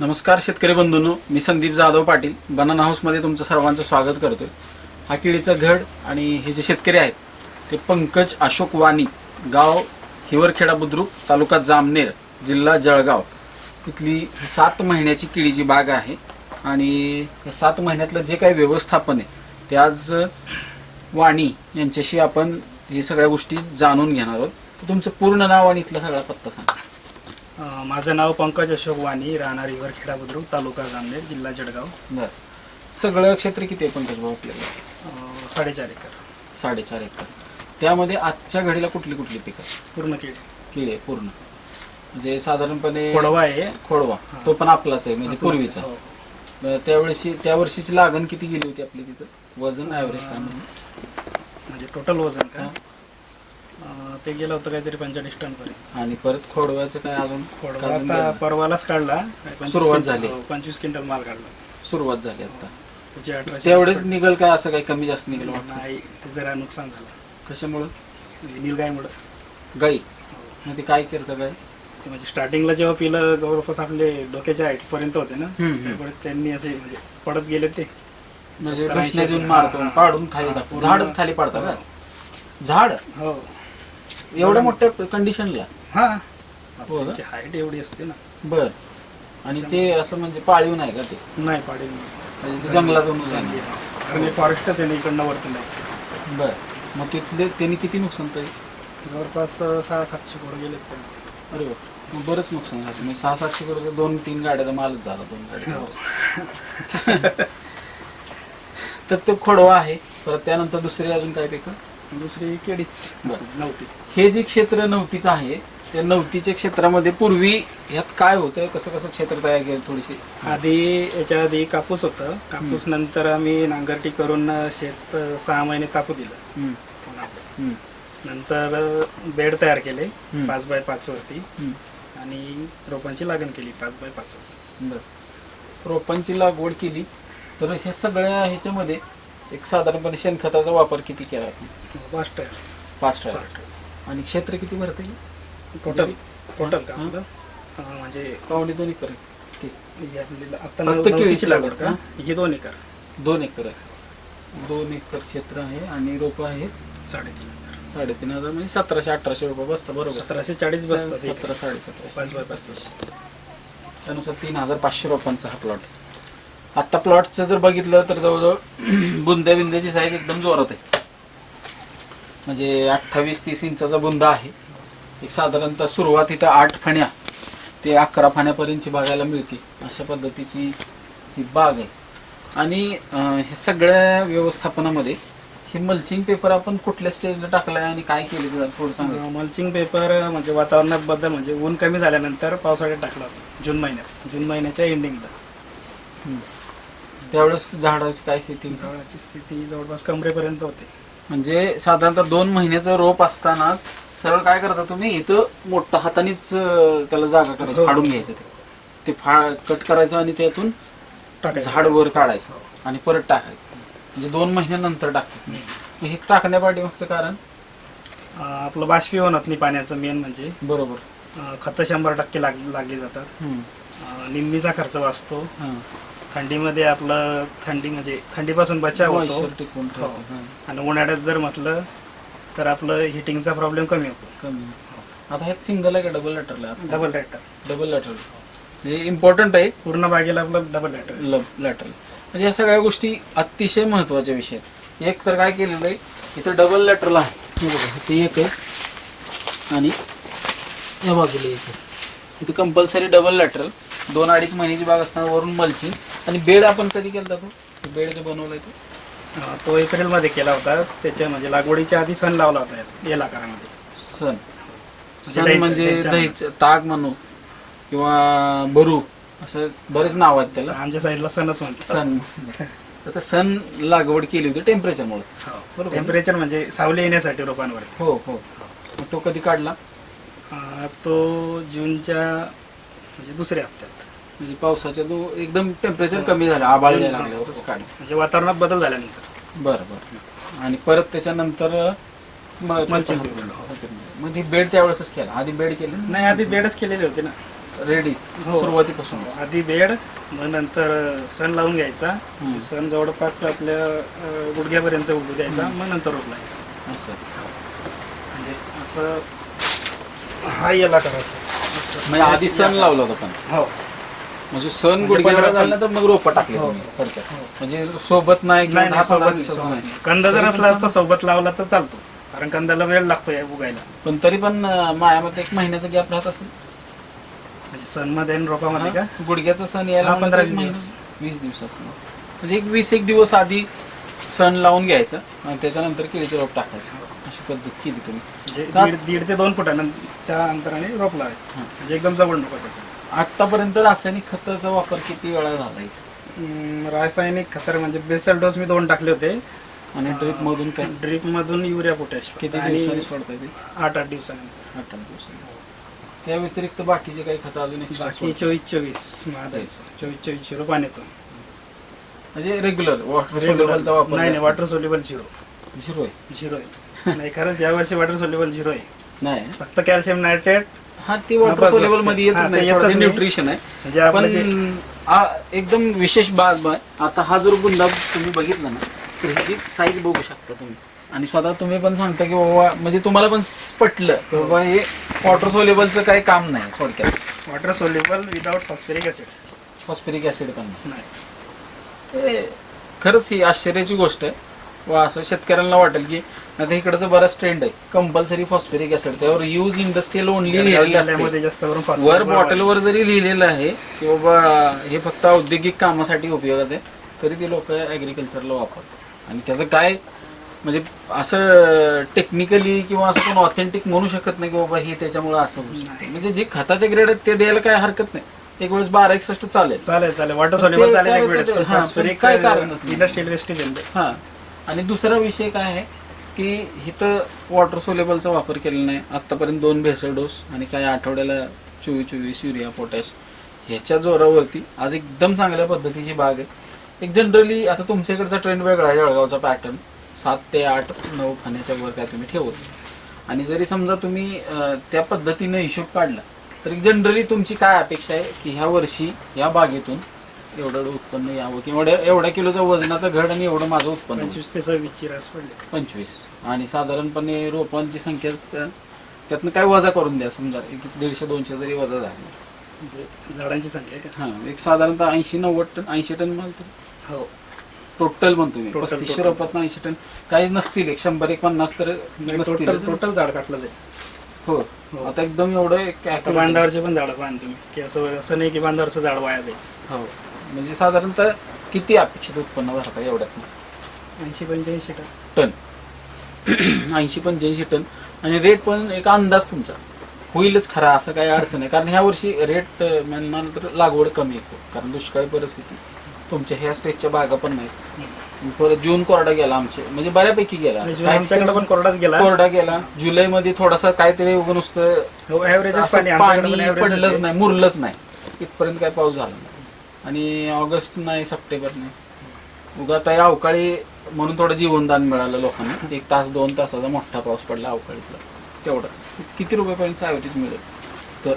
नमस्कार शेतकरी बंधूंनो मी संदीप जाधव पाटील. बनाना हाऊसमध्ये तुमचं सर्वांचं स्वागत करतोय. हा किडीचं घड आणि हे जे शेतकरी आहेत ते पंकज अशोक वाणी गाव हिवरखेडा बुद्रुक तालुका जामनेर जिल्हा जळगाव. इथली सात महिन्याची किडीची बाग आहे आणि या सात महिन्यातलं जे काही व्यवस्थापन आहे ते आज वाणी यांच्याशी आपण हे सगळ्या गोष्टी जाणून घेणार आहोत. तर तुमचं पूर्ण नाव आणि इथला सगळा पत्ता सांगा. माझं नाव पंकज अशोक वाणी राहणार हिवरखेडा बुद्रुक तालुका जामनेर जिल्हा जळगाव. बरं. सगळं क्षेत्र किती आहे पंकज भाऊ आपल्याला? अं, साडेचार एकर. साडेचार एकर. त्यामध्ये आजच्या घडीला कुठली कुठली पिकं? पूर्ण केळी. केळी आहे पूर्ण. म्हणजे साधारणपणे खोडवा आहे. खोडवा. तो पण आपलाच आहे म्हणजे पूर्वीचा. हो. त्यावेळेशी त्या वर्षीची लागण किती गेली होती आपली तिथं? वजन ॲव्हरेज म्हणजे टोटल वजन का. अं, ते गेलं होतं काहीतरी पंचेचाळीस टन पर्यंत. आणि परत खोडव्याचं काय अजून? खोडवा आता गेलं? परवालाच काढला. पंचवीस सुरुवात क्विंटल- झाली. हो, पंचवीस क्विंटल माल काढला. सुरुवात झाली आता. त्याची अठराशे तेवढेच निघल काय असं काही कमी जास्त निघेल वाटतं? नाही ते जरा नुकसान झालं. कशामुळं? निलगाईमुळं गाई? मग ते काय करतं गाय ते म्हणजे स्टार्टिंगला जेव्हा पिलं जवळपास आपले डोक्याच्या हाईट पर्यंत होते ना? हम्म, हम्म. त्यामुळे त्यांनी असे म्हणजे पडत गेले ते. म्हणजे सत्तर, देऊन मारतो हा, हा. पाडून खाली टाकतो. पूर्ण- झाडच खाली पडतं का? झाड? हो. एवढ्या मोठ्या कंडिशनला हा. हो का? हाईट एवढी असते ना. बर. आणि ते असं म्हणजे पाळीव नाही का ते? नाही पाडेल म्हणजे ते जंगलातून हे फॉरेस्टच आहे ना इकडनं वरती नाही बर. मग तिथले त्यांनी किती नुकसान तरी जवळपास अं, सहा सातशे कोड गेले अरे मग बरंच नुकसान झालं. म्हणजे सहा सातशे करोड दोन तीन गाड्याचा मालच झाला दोन गाड्या. तर ते खोडवा आहे. परत त्यानंतर दुसरी अजून काय पिकं दुसरी केळीच बरं. नव्हती. हे जे क्षेत्र नवतीचं आहे त्या नवतीच्या क्षेत्रामध्ये पूर्वी ह्यात काय होतं? कसं कसं क्षेत्र तयार केलं थोडीशी? आधी याच्या आधी कापूस होतं. कापूस नंतर आम्ही नांगरटी करून शेत अं, सहा महिने तापू दिलं. हम्म, पुन्हा. हम्म, नंतर अं, बेड तयार केले हम्म. पाच बाय पाच वरती. हम्म. आणि रोपांची लागण केली पाच बाय पाच वरती. बरं. रोपांची लागवड केली. तर हे सगळ्या ह्याच्यामध्ये एक साधारणपणे शेणखताचा वापर किती केला? आपण फास्ट आहे पाच आणि क्षेत्र किती भरते? टोटल टोटल का? हं? आपलं? अं, म्हणजे पावणे दोन एकर. आहे. ही आता फक्त नऊ- केळीची लागवड लागवड का? ही दोन एकर. दोन एकर आहे. दोन एकर क्षेत्र आहे आणि रोपं आहेत? साडेतीन साडेतीन हजार म्हणजे सतराशे अठराशे रुपये बसतं बरोबर. सतराशे चाळीस बसतात. सतरा साडेसतरा. पाच बाय पाच. त्यानुसार तीन हजार पाचशे रोपांचा हा प्लॉट आत्ता प्लॉटचं जर बघितलं तर जवळजवळ बुंद्या बिंद्याची साईज एकदम जोरात आहे. म्हणजे अठ्ठावीस तीस इंचाचा बुंदा आहे. एक साधारणतः सुरुवात इथं आठ फण्या ते अकरा फण्यापर्यंतची बघायला मिळते. अशा पद्धतीची ही बाग आहे. आणि हे सगळ्या व्यवस्थापनामध्ये हे मल्चिंग पेपर आपण कुठल्या स्टेजला टाकलाय आणि काय केले थोडं सांगा. मल्चिंग पेपर म्हणजे वातावरणाबद्दल म्हणजे ऊन कमी झाल्यानंतर पावसाळ्यात टाकला होता जून महिन्यात. जून महिन्याच्या एंडिंगला. त्यावेळेस झाडाची काय स्थिती होती? झाडाची स्थिती जवळपास कमरेपर्यंत होते. म्हणजे साधारणतः दोन महिन्याचं रोप असतानाच सरळ काय करता तुम्ही? इथं मोठं हातानेच अं, त्याला जागा करायची हो. फाडून घ्यायचं ते. ते फा कट करायचं आणि त्यातून टाकायचं. झाड वर काढायचं आणि परत टाकायचं. म्हणजे दोन महिन्यानंतर टाकतात. मग हे टाकण्या पाठीमागचं कारण? अं, आपलं बाष्पीभवन होत नाही पाण्याचं मेन म्हणजे बरोबर. खतं शंभर टक्के लाग लागली जातात. हम्म. अं, निंबीचा खर्च वाचतो. हां. थंडीमध्ये आपलं थंडी म्हणजे थंडीपासून बचाव होतो. Moisture हो. ठेवतं. हां. आणि उन्हाळ्यात जर म्हटलं तर आपलं हिटिंगचा प्रॉब्लेम कमी होतो. कमी. आता हे सिंगल आहे का डबल लॅटरल आहे डबल रॅटर डबल लॅटरल म्हणजे इम्पॉर्टंट आहे. पूर्ण बागेला आपलं डबल रॅटर लॅटरल म्हणजे या सगळ्या गोष्टी अतिशय महत्त्वाच्या विषय आहेत एक तर काय केलेलं आहे इथं डबल लॅटरल आहे हे बघा इथे एक आहे आणि या बाजूला एक आहे. इथे कंपल्सरी डबल लॅटरल दोन अडीच महिन्याची बाग असताना वरून मल्चिंग आणि बेड आपण कधी केला तो? बेड जे बनवलंय ते? अं, तो एप्रिलमध्ये केला होता. त्याच्या म्हणजे लागवडीच्या आधी सण लावला होता. या- या लाकारामध्ये सण सण दहीचं- म्हणजे दहीचं ताग म्हणू किंवा बरू असं बरेच नाव आहेत त्याला. आमच्या साईडला सणच म्हणतात. सण. तर सण लागवड केली होती टेम्परेचरमुळे बरोबर. टेम्परेचर म्हणजे सावली येण्यासाठी रोपांवर हो हो. मग तो कधी काढला? अं, तो जूनच्या म्हणजे दुसऱ्या हप्त्यात. म्हणजे पावसाच्या तो एकदम टेम्परेचर कमी झालं आबाळ यायला लागल्यावरच काढला. म्हणजे वातावरणात बदल झाल्यानंतर. बरं बरं. आणि परत त्याच्यानंतर म- Mulching मग ती बेड त्यावेळेसच केला. आधी बेड केलं? नाही आधी बेडच केलेले होते ना. रेडी हो. सुरुवातीपासून आधी बेड मग नंतर सण लावून घ्यायचा. सण जवळपास आपल्या अं, गुडघ्यापर्यंत उभू द्यायचा मग नंतर रोप लावायचा असं. म्हणजे असं हा याला करायचं. असं. म्हणजे आधी सण लावला होता पण. हो. म्हणजे सण म्हणजे गुडघ्यावर झालं तर मग रोपं टाकली हो. तुम्ही थोडक्यात. म्हणजे सोबत नाही किंवा नाही दहा नाही पंधरा सोबत दिवसाचं नाही. सोबत. कंद जर असला तर सोबत लावला तर चालतो कारण कंदाला वेळ लागतो या उगायला पण तरी पण अं, मायामध्ये एक महिन्याचा गॅप राहत असेल म्हणजे सणमध्ये आणि रोपामध्ये का हा? गुडघ्याचा सण यायला हा, पंधरा तर एक महिना. दिवस. वीस दिवसाचं म्हणजे एक वीस एक दिवस आधी सण लावून घ्यायचं आणि त्याच्यानंतर केळीचे रोप टाकायचं अशी पद्धत केली तुम्ही. म्हणजे का- दीड दीड ते दोन फुटाच्या अंतराने रोप लावायचं. हा. म्हणजे एकदम जवळ नको त्याचं आतापर्यंत रासायनिक खताचा वापर किती वेळा झाला इथे? अं, रासायनिक खतर म्हणजे बेसल डोस मी दोन टाकले होते. आणि ड्रीप मधून काय? ड्रीप मधून युरिया पोटॅश किती दिवसांनी सोडता येते आठ आठ दिवसानंतर आठ आठ दिवसांनी. त्या व्यतिरिक्त बाकीचे काही खतं अजून बाकी? चोवीस चोवीस महादायचं चोवीस. चोवीस झिरो पाणी येतो म्हणजे रेग्युलर वॉटर सोल्युबलचा वापर नाही नाही जास्त. वॉटर सोल्युबल झिरो झिरो आहे. झिरो आहे. नाही खरंच यावर्षी वॉटर सोल्युबल झिरो आहे. नाही. फक्त कॅल्शियम नायट्रेट हा ती वॉटर सोल्युबल. मध्ये हा, येतच ते नाही येतच नाही. न्यूट्रिशन आहे. म्हणजे आपलं जे पण एकदम विशेष बाब आहे. आता हा जर गुलाब तुम्ही बघितला ना तर ह्याची साईज बघू शकता तुम्ही. आणि स्वतः तुम्ही पण सांगता की बाबा म्हणजे तुम्हाला पण पटलं की बाबा हे वॉटर सोलेबलचं काही काम नाही थोडक्यात. Water soluble without phosphoric acid phosphoric acid पण नाही. नाही. हे खरंच ही आश्चर्याची गोष्ट आहे. व असं शेतकऱ्यांना वाटेल की आता इकडचं बराच ट्रेंड आहे. कंपल्सरी फॉस्फेरिक ऍसिड त्यावर यूज इंडस्ट्रियल ओनली लिहिलेलं असते. करून वर बॉटलवर जरी लिहिलेलं आहे की बाबा हे फक्त औद्योगिक कामासाठी उपयोगाचं आहे तरी ते लोक ॲग्रिकल्चरला वापरतात. आणि त्याचं काय म्हणजे असं टेक्निकली किंवा असं कोण ऑथेंटिक म्हणू शकत नाही की बाबा हे त्याच्यामुळे असं. म्हणजे जे खताचे ग्रेड आहेत ते द्यायला काय हरकत नाही. एक वेळेस बारा एकसष्ट चालेल. चालेल चालेल. वॉटर सोल्युबल चालेल काय एक वेळेस. हा, काय कारणच नाही. इंडस्ट्रियल वेस्टेज हा. आणि दुसरा विषय काय आहे की इथं वॉटर सोलेबलचा वापर केलेला नाही. आत्तापर्यंत दोन भेसळ डोस आणि काही आठवड्याला चोवीस चोवीस युरिया पोटॅश ह्याच्या जोरावरती आज एकदम चांगल्या पद्धतीची बाग आहे. एक जनरली आता तुमच्याकडचा ट्रेंड वेगळा आहे जळगावचा पॅटर्न सात ते आठ नऊ खाण्याच्या वर काय तुम्ही ठेवत आणि जरी समजा तुम्ही त्या पद्धतीनं हिशोब काढला तर जनरली तुमची काय अपेक्षा आहे की ह्या वर्षी या बागेतून एवढं उत्पन्न यावं. किंवा एवढ्या एवढ्या किलोचं वजनाचं घड आणि एवढं माझं उत्पन्न. होईल. पंचवीस ते सव्वीस ची रास पडले. पंचवीस. आणि साधारणपणे रोपांची संख्या त्या- त्यातनं काय वजा करून द्या समजा एक दीडशे दोनशे जरी वजा झाली. म्हणजे झाडांची संख्या आहे हा एक साधारणतः ऐंशी नव्वद टन ऐंशी टन म्हणतो का हो. टोटल म्हणतो मी Total, पस्तीसशे total. रोपात ऐंशी टन. काही नसतील एक शंभर एक पन्नास तर टोटल नसतील. टोटल झाड काढलं जाईल हो. हो. आता एकदम एवढं एक आता बांधावरचे पण झाडं पाहा तुम्ही की असं असं नाही की बांधावरचं झाड वाया जाईल. हो. म्हणजे साधारणतः किती अपेक्षित उत्पन्न भरता एवढ्यात ऐंशी पंच्याऐंशी टन. टन. ऐंशी पंच्याऐंशी टन. आणि रेट पण एक अंदाज तुमचा. होईलच खरा असं काही अडचण आहे कारण ह्या वर्षी रेट म्हणणार तर लागवड कमी खूप. कारण दुष्काळी परिस्थिती तुमच्या ह्या स्टेजच्या बागा पण नाहीत परत जून कोरडा गेला आमचे म्हणजे बऱ्यापैकी गेला. म्हणजे काही आमच्याकडे पण कोरडाच गेला. कोरडा गेला. जुलै मध्ये थोडासा काहीतरी उगं नुसतं हो असं पाणी पडलंच. नाही मुरलंच नाही. इथपर्यंत काय पाऊस झाला नाही. आणि ऑगस्ट नाही सप्टेंबर नाही. उगा आता या अवकाळी म्हणून थोडं जीवनदान मिळालं लोकांना. एक तास दोन तासाचा मोठा पाऊस पडला अवकाळीतला. तेवढं. किती रुपयापर्यंत ॲव्हरेज मिळेल? तर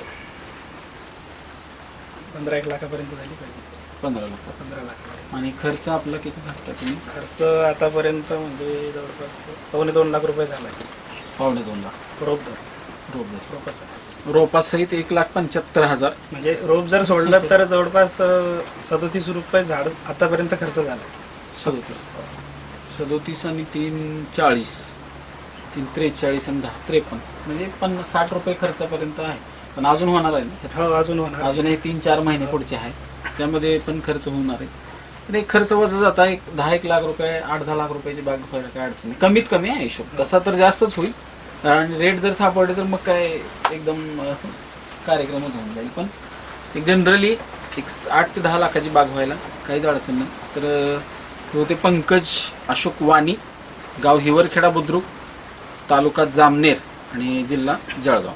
पंधरा एक लाखापर्यंत झाली पाहिजे. पंधरा लाख. पंधरा लाख. आणि खर्च आपला किती घातला तुम्ही? खर्च आतापर्यंत म्हणजे जवळपास पावणे दोन लाख रुपये झालाय. पावणे दोन लाख. दर. रोप दर. रोपाचा रोपासहित एक लाख पंच्याहत्तर हजार. म्हणजे रोप जर सोडलं तर जवळपास सदोतीस रुपये झाड आतापर्यंत खर्च झाला. सदोतीस. सदोतीस आणि तीन चाळीस. तीन त्रेचाळीस आणि दहा त्रेपन्न. म्हणजे पन्नास साठ रुपये खर्चापर्यंत आहे. पण अजून होणार आहे ना हो अजून होणार. अजून हे तीन चार महिने पुढचे आहेत त्यामध्ये पण खर्च होणार आहे. पण एक खर्च वजा जाता एक दहा एक लाख रुपये आठ दहा लाख रुपयाची बाग व्हायला काय अडचण नाही कमीत कमी आहे हिशोब. तसा तर जास्तच होईल. आणि रेट जर सापडले तर मग काय एकदम कार्यक्रमच होऊन जाईल. पण एक जनरली एक आठ ते दहा लाखाची बाग व्हायला काहीच अडचण नाही. तर होते पंकज अशोक वाणी गाव हिवरखेडा बुद्रुक तालुका जामनेर आणि जिल्हा जळगाव.